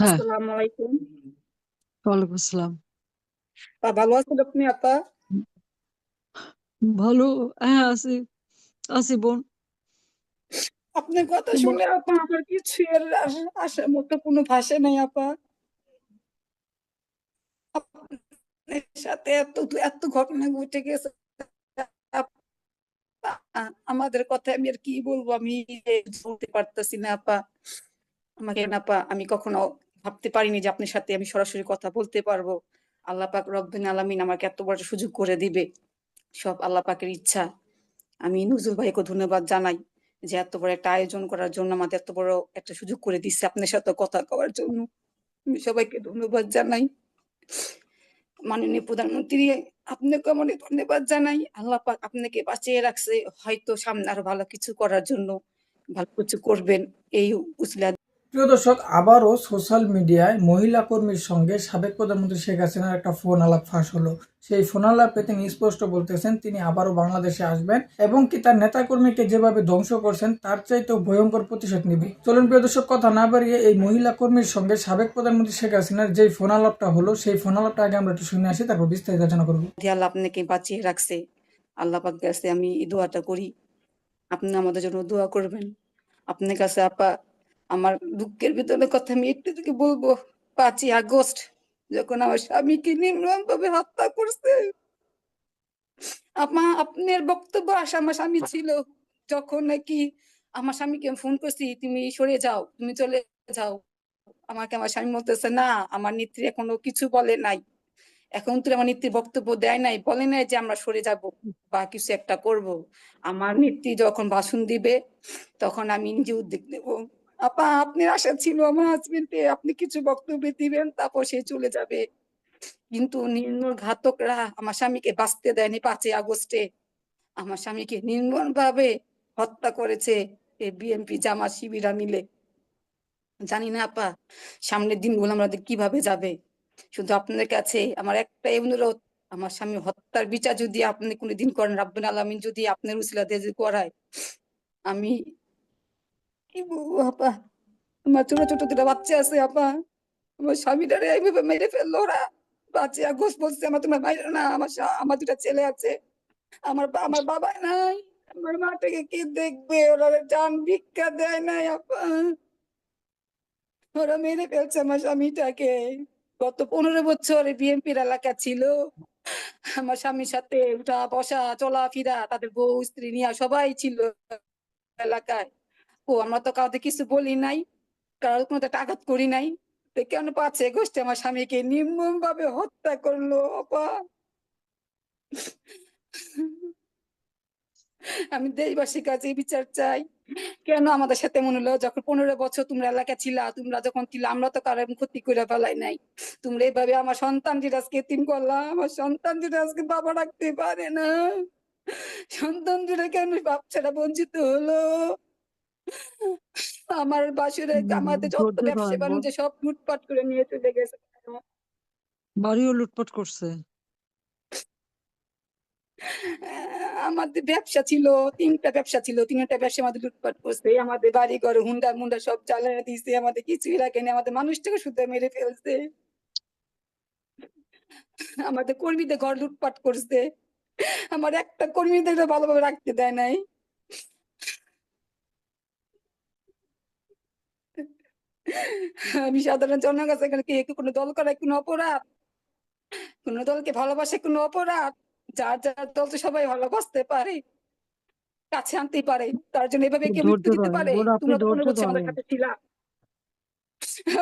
হ্যাঁ। আসসালামু আলাইকুম ওয়ালাইকুম আসসালাম। ভালো আছেন আপনি আপা? ভালো হ্যাঁ আছি আছি বোন। আপনার কথা শুনে আপা আমার কিছু এর আসার মতো কোনো ভাষা নাই আপা। সাথে এত এত ঘটনা ঘটে গেছে আমাদের কথা আমি আর কি বলব আমি বলতে পারতেছি না আপা। আমাকে না আপা আমি কখনো ভাবতে পারিনি যে আপনার সাথে আমি সরাসরি কথা বলতে পারব। আল্লাহ পাক রব্বিন আলামিন আমাকে এত বড় সুযোগ করে দিবে। সব আল্লাহ পাকের ইচ্ছা। আমি নজরুল ভাইকে ধন্যবাদ জানাই যে এত বড় একটা আয়োজন করার জন্য আমাদের এত বড় একটা সুযোগ করে দিচ্ছে আপনার সাথে কথা কওয়ার জন্য। আমি সবাইকে ধন্যবাদ জানাই। মাননীয় প্রধানমন্ত্রী আপনাকে অনেক ধন্যবাদ জানাই। আল্লাহ পাক আপনাকে বাঁচিয়ে রাখছে হয়তো সামনে আরও ভালো কিছু করার জন্য। ভালো কিছু করবেন এই উসিলা প্রিয় দর্শক, আবারও সোশ্যাল মিডিয়ায় মহিলা কর্মীর সঙ্গে সাবেক প্রধানমন্ত্রী শেখ হাসিনার একটা ফোন আলাপ ফাঁস হলো। সেই ফোন আলাপে তিনি স্পষ্ট বলতেছেন, তিনি আবারও বাংলাদেশে আসবেন এবং কি তার নেতাকর্মীকে যেভাবে ধ্বংস করছেন, তার চাইতেও ভয়ঙ্কর প্রতিশোধ নিবে। চলুন প্রিয় দর্শক, কথা না বাড়িয়ে এই মহিলা কর্মীর সঙ্গে সাবেক প্রধানমন্ত্রী শেখ হাসিনার যে ফোন আলাপটা হলো, সেই ফোন আলাপটা আগে আমরা একটু শুনে আসি, তারপর বিস্তারিত আলোচনা করব। আপনাকে বাঁচিয়ে রাখছে, আল্লাহ কাছে আমি এই দোয়াটা করি। আপনি আমাদের জন্য দোয়া করবেন। আপনার কাছে আপা আমার দুঃখের ভিতরে কথা আমি একটু থেকে বলব, পাঁচই আগস্ট যখন আমার স্বামীকে নির্মম ভাবে হত্যা করছে, আপা, আপনার বক্তব্য আসা আমার স্বামী ছিল। যখন নাকি আমার স্বামীকে ফোন করছি, তুমি সরে যাও, তুমি চলে যাও। আমাকে আমার স্বামী বলতেছে, না, আমার নেত্রী এখনও কিছু বলে নাই। এখন তো আমার নেত্রী বক্তব্য দেয় নাই, বলে নাই যে আমরা সরে যাব বা কিছু একটা করব। আমার নেত্রী যখন ভাষণ দিবে, তখন আমি নিজে উদ্যোগ নেব। আপা, আপনার আশা ছিল আমার হাজবেন্ডে আপনি কিছু বক্তব্য দিবেন, তারপর সে চলে যাবে। কিন্তু নির্মূল ঘাতকরা আমার স্বামীকে বাঁচতে দেয়নি পাঁচই আগস্টে। আমার স্বামীকে নির্মম ভাবে হত্যা করেছে বিএনপি জামাত শিবিরা মিলে। জানি না আপা, সামনের দিনগুলো আমাদের কীভাবে যাবে। শুধু আপনাদের কাছে আমার একটাই অনুরোধ, আমার স্বামী হত্যার বিচার যদি আপনি কোনোদিন করেন, রাব্বুল আলামিন যদি আপনার উসিলা দিয়ে করায়, আমি কি বলব আপা, আমার ছোট ছোট দুটা বাচ্চা আছে, আপা। আমার স্বামীটারে এইভাবে মেরে ফেলল ওরা। বাচ্চা গোস বলছে, আমার তোমার বাইরে না, আমার আমার দুটা ছেলে আছে। আমার আমার বাবা নাই। আমার মাটাকে কে দেখবে? ওরা জান ভিক্ষা দেয় নাই, আপা। ওরা মেরে ফেলছে আমার স্বামীটাকে। গত পনেরো বছর বিএনপির এলাকা ছিল। আমার স্বামীর সাথে উঠা বসা চলাফেরা, তাদের বউ, স্ত্রী নিয়ে সবাই ছিল এলাকায়। ও, আমরা তো কাউকে কিছু বলি নাই, কারোর কোনো একটা আঘাত করি নাই। তো কেন পাচ্ছে গোষ্ঠী? আমার স্বামীকে নির্মম ভাবে হত্যা করল আপা আমি দেশবাসীর কাছে বিচার চাই। কেন আমাদের সাথে মনে হলো? যখন পনেরো বছর তোমরা এলাকা ছিলা, তোমরা যখন ছিল, আমরা তো কারও ক্ষতি করে ফেলাই নাই। তোমরা এইভাবে আমার সন্তান আজকে তিন করলাম আমার সন্তান আজকে বাবা রাখতে পারে না। সন্তান যেটা কেন বাপ ছাড়া বঞ্চিত হলো? আমার বাসুরে আমাদের যত ব্যবসা বাণিজ্য সব লুটপাট করে নিয়ে চলে গেছে। বাড়িও লুটপাট করছে। আমাদের ব্যবসা ছিল তিনটা ব্যবসা ছিল তিনটা ব্যবসা আমাদের লুটপাট করছে। আমাদের বাড়ি ঘর হুন্ডা মুন্ডা সব জ্বালিয়ে দিয়েছে আমাদের কিছুই রাখেনি আমাদের মানুষটাকে শুধু মেরে ফেলছে। আমাদের কর্মীদের ঘর লুটপাট করছে। আমার একটা কর্মীদের ভালোভাবে রাখতে দেয় নাই। আমি সাধারণ জনগণ এখানে কি কি কোনো দল করায় কোনো অপরাধ? কোন দলকে ভালোবাসে কোনো অপরাধ? যার যার দল তো সবাই ভালোবাসতে পারে কাছে আনতেই পারে তার জন্য এভাবে ধৈর্য মৃত্যু দিতে পারে? আপনি তোমরা পনেরো বছর আমাদের কাছে ছিলা।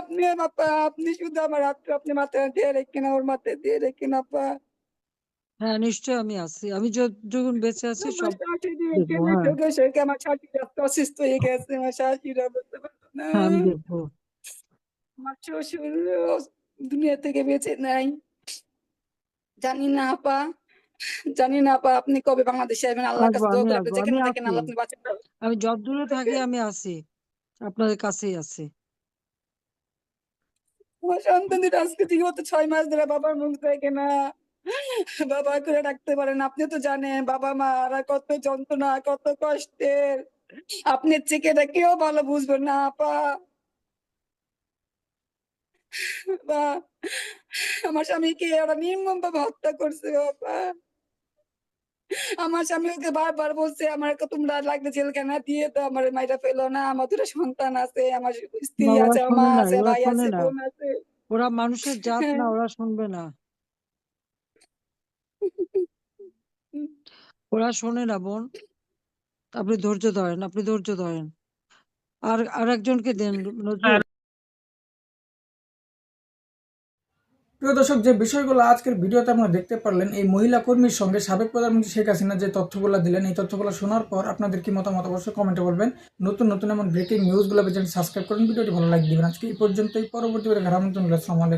আপনি আপা আপনি শুধু আমার আপনি মাথায় দিয়ে রেখে না ওর মাথায় দিয়ে রেখে না আপা। হ্যাঁ নিশ্চয় আমি আছি। আমি যখন বেঁচে আছি সব শাশুড়ি হ্যাঁ। আমার শাশুড়ি অসুস্থ হয়ে গেছে আমার শাশুড়িরা বলতে পারতো না। হ্যাঁ আমার শ্বশুর দুনিয়া থেকে বেঁচে নাই। জানি না আপা। জানি না আপা আপনি কবে বাংলাদেশে আসবেন? আল্লাহর কাছে দোয়া আমি করে আপনি আসব আমি যেখানে থাকেন আল্লাহ আপনি আমি যত দূরে থাকি আমি আছি। আপনাদের কাছেই আছি। আমার সন্তানদের আজকে থেকে মতো ছয় মাস ধরে বাবার মুখ দেখে না। বাবা করে রাখতে পারেন আপনি তো জানেন বাবা মা আর কত যন্ত্রণা কত কষ্টের। আপনার থেকে এটা কেউ ভালো বুঝবেন না আপা। বা আমার স্বামীকে ওরা নির্মম ভাবে হত্যা করছে বাবা। আমার স্বামী ওকে বারবার বলছে আমার তোমরা লাগলে জেলখানা দিয়ে তো আমার মাইরা ফেলো না আমার দুটো সন্তান আছে আমার স্ত্রী আছে মা আছে ভাই আছে বোন আছে। ওরা মানুষের জাত না। ওরা শুনবে না। ওরা শোনে না বোন। আপনি ধৈর্য ধরেন আপনি ধৈর্য ধরেন। আর আর একজনকে দেন নজরুল। প্রিয় দর্শক, যে বিষয়গুলো আজকের ভিডিওতে আপনারা দেখতে পারলেন, এই মহিলা কর্মীর সঙ্গে সাবেক প্রধানমন্ত্রী শেখ হাসিনা যে তথ্যগুলো দিলেন, এই তথ্যগুলো শোনার পর আপনাদের কি মতামত অবশ্যই কমেন্টে বলবেন। নতুন নতুন এমন ব্রেকিং নিউজগুলো পেয়েছেন সাবস্ক্রাইব করুন। ভিডিওটি ভালো লাগবে আজকে এই পর্যন্তই। পরবর্তী আসসালামু আলাইকুম।